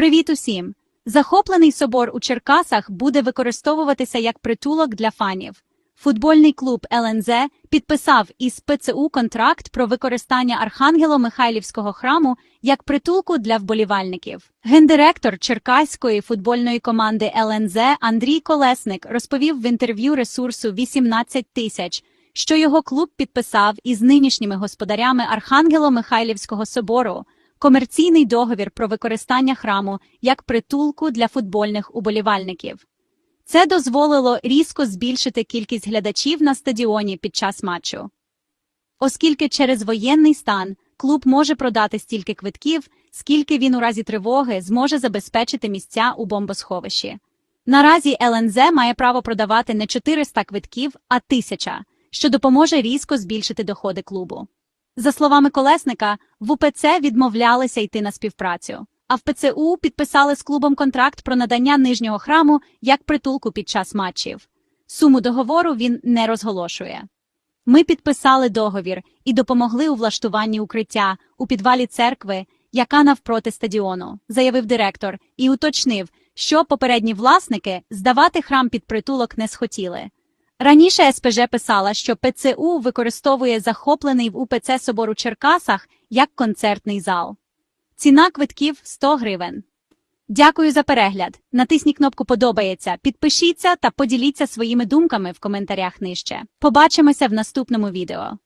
Привіт усім! Захоплений собор у Черкасах буде використовуватися як притулок для фанів. Футбольний клуб ЛНЗ підписав із ПЦУ контракт про використання Архангело-Михайлівського храму як притулку для вболівальників. Гендиректор черкаської футбольної команди ЛНЗ Андрій Колесник розповів в інтерв'ю ресурсу 18 тисяч, що його клуб підписав із нинішніми господарями Архангело-Михайлівського собору комерційний договір про використання храму як притулку для футбольних уболівальників. Це дозволило різко збільшити кількість глядачів на стадіоні під час матчу. Оскільки через воєнний стан клуб може продати стільки квитків, скільки він у разі тривоги зможе забезпечити місця у бомбосховищі. Наразі ЛНЗ має право продавати не 400 квитків, а 1000, що допоможе різко збільшити доходи клубу. За словами Колесника, в УПЦ відмовлялися йти на співпрацю, а в ПЦУ підписали з клубом контракт про надання нижнього храму як притулку під час матчів. Суму договору він не розголошує. Ми підписали договір і допомогли у влаштуванні укриття у підвалі церкви, яка навпроти стадіону, заявив директор, і уточнив, що попередні власники здавати храм під притулок не схотіли. Раніше СПЖ писала, що ПЦУ використовує захоплений в УПЦ собор у Черкасах як концертний зал. Ціна квитків 100 гривень. Дякую за перегляд. Натисніть кнопку Подобається, підпишіться та поділіться своїми думками в коментарях нижче. Побачимося в наступному відео.